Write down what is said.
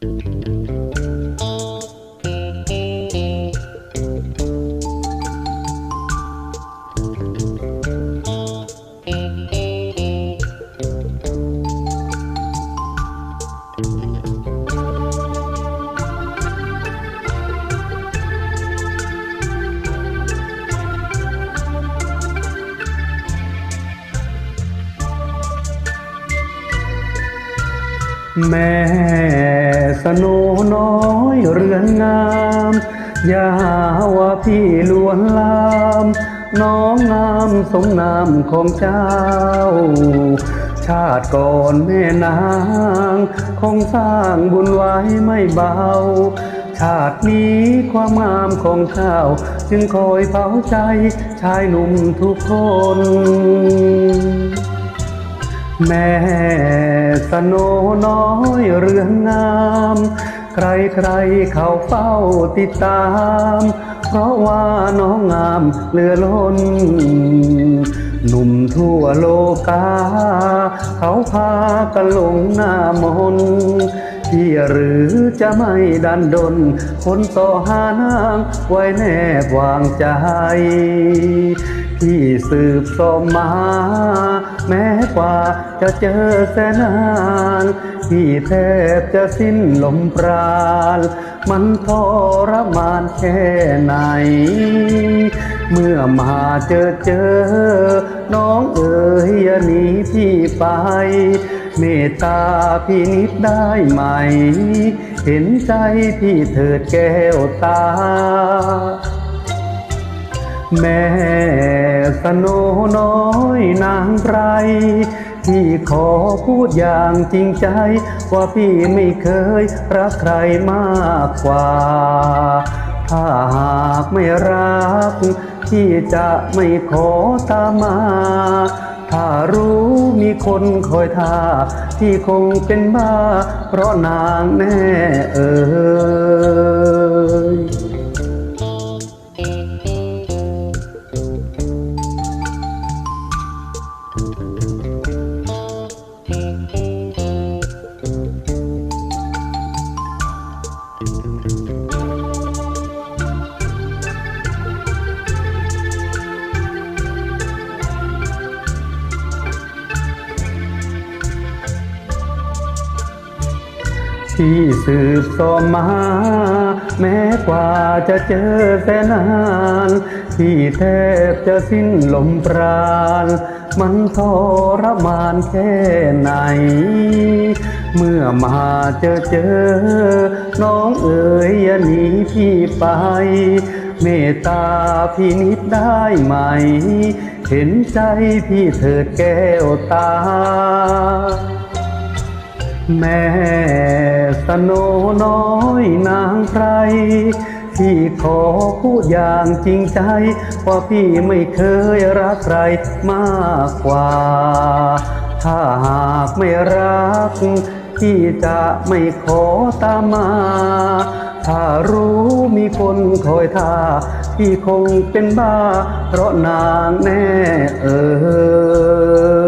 แม่ส โนน้อยเรือนงามอย่าว่าพี่ลวนลาม น้องงามสมนามของเจ้า ชาติก่อนแม่นาง คงสร้างบุญไว้ไม่เบา ชาตินี้ความงามของเจ้าวจึงคอยเผาใจชายหนุ่มทุกคน แม่สโนน้อยเรือนงาม ใครใครเขาเฝ้าติดตาม เพราะว่าน้องงามเหลือล้น หนุ่มทั่วโลกา เขาพากันหลงหน้ามนที่หรือจะไม่ดันดน คนต่อหานางไว้แนบวางใจ ที่สืบสมมา แม้กว่าจะเจอแสนนาน ที่แทบจะสิ้นลมปราณ มันทรมานแค่ไหน เมื่อมาเจอเจอ น้องเอ๋ยอย่าหนีพี่ไป เมตตาพี่นิดได้ไหม เห็นใจพี่เถิดแก้วตา แม่สโนน้อยนางไรที่ขอพูดอย่างจริงใจ ว่าพี่ไม่เคยรักใครมากกว่า ถ้าหากไม่รัก พี่จะไม่ขอตามมา ถ้ารู้มีคนคอยท่าพี่คงเป็นบ้า เพราะนางแน่เอ่ย ที่สืบสอมมา แม้กว่าจะเจอแสนนานที่แทบจะสิ้นลมปราณ มันทรมานแค่ไหน เมื่อมาเจอเจอ น้องเอ๋ยอย่าหนีพี่ไป เมตตาพี่นิดได้ไหม เห็นใจพี่เถิดแก้วตา แม่สโนน้อยนางไพรที่ขอพูดอย่างจริงใจว่าพี่ไม่เคยรักใครมากกว่า ถ้าหากไม่รัก พี่จะไม่ขอตามมา ถ้ารู้มีคนคอยท่า พี่คงเป็นบ้า เพราะนางแน่เออ